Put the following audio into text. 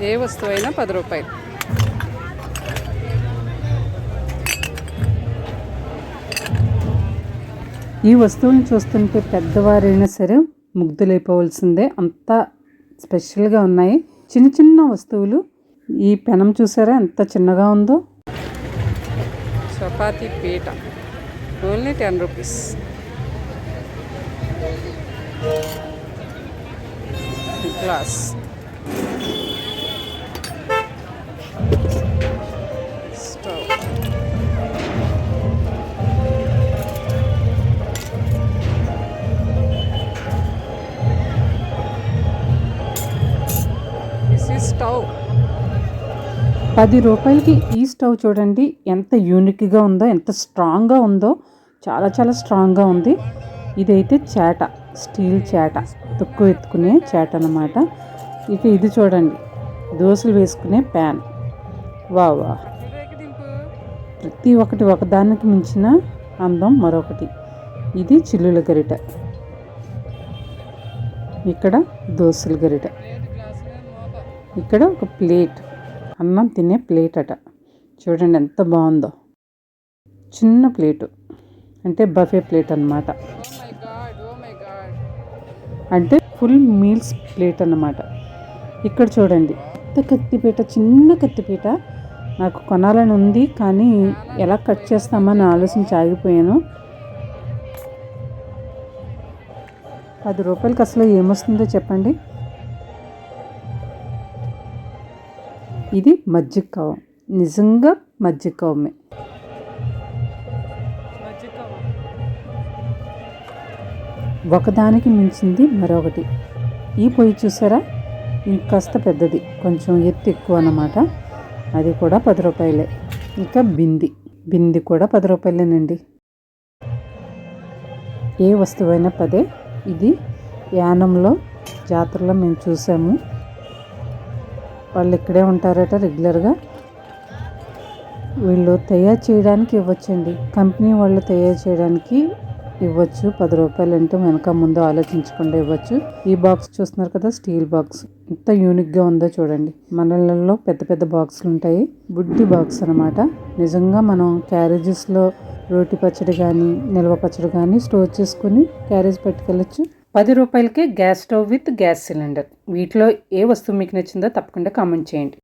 ఏ వస్తువు అయినా పది రూపాయలు. ఈ వస్తువులను చూస్తుంటే పెద్దవారైనా సరే ముగ్ధులైపోవలసిందే అంత స్పెషల్గా ఉన్నాయి. చిన్న చిన్న వస్తువులు. ఈ పెనం చూసారా ఎంత చిన్నగా ఉందో? చపాతీ పీట. Only ten rupees. Glass. Stove పది రూపాయలకి ఈ స్టవ్ చూడండి ఎంత యూనిక్గా ఉందో ఎంత స్ట్రాంగ్గా ఉందో చాలా చాలా స్ట్రాంగ్గా ఉంది. ఇదైతే చేట స్టీల్ చేట తక్కువ ఎత్తుకునే చేట అనమాట ఇక ఇది చూడండి దోశలు వేసుకునే ప్యాన్. వా వా ప్రతి ఒక్కటి ఒకదానికి మించిన అందం మరొకటి. ఇది చిల్లుల గరిట. ఇక్కడ దోశల గరిట. ఇక్కడ ఒక ప్లేట్. అన్నం తినే ప్లేట్ అట. చూడండి ఎంత బాగుందో. చిన్న ప్లేటు. అంటే బఫే ప్లేట్ అన్నమాట. అంటే ఫుల్ మీల్స్ ప్లేట్ అన్నమాట. ఇక్కడ చూడండి. పెద్ద కత్తిపీట చిన్న కత్తిపీట. నాకు కొనాలని ఉంది కానీ ఎలా కట్ చేస్తామని ఆలోచించి ఆగిపోయాను. పది రూపాయలకి అసలు ఏమొస్తుందో చెప్పండి. ఇది మజ్జిగ కవం నిజంగా మజ్జిగ కవమే ఒకదానికి మించింది మరొకటి. ఈ పొయ్యి చూసారా? ఇది కాస్త పెద్దది కొంచెం ఎత్తు ఎక్కువ అన్నమాట. అది కూడా పది రూపాయలే. ఇంకా బింది. బింది కూడా పది రూపాయలేనండి. ఏ వస్తువైనా పదే. ఇది యానంలో జాతరలో మేము చూసాము. వాళ్ళు ఇక్కడే ఉంటారట రెగ్యులర్గా. వీళ్ళు తయారు చేయడానికి ఇవ్వచ్చండి. కంపెనీ వాళ్ళు తయారు చేయడానికి ఇవ్వచ్చు. పది రూపాయలు అంటే వెనక ముందు ఆలోచించకుండా ఇవ్వచ్చు. ఈ బాక్స్ చూస్తున్నారు కదా స్టీల్ బాక్స్ ఎంత యూనిక్గా ఉందో చూడండి. మనలలో పెద్ద పెద్ద బాక్సులు ఉంటాయి. బుడ్డి బాక్స్ అనమాట నిజంగా మనం క్యారేజెస్లో రోటి పచ్చడి కానీ నిల్వ పచ్చడి కానీ స్టోర్ చేసుకుని క్యారేజ్ పట్టుకెళ్ళచ్చు. పది రూపాయలకే gas stove with gas cylinder వీటిలో ఏ వస్తువు మీకు నచ్చిందో తప్పకుండా కామెంట్ చేయండి.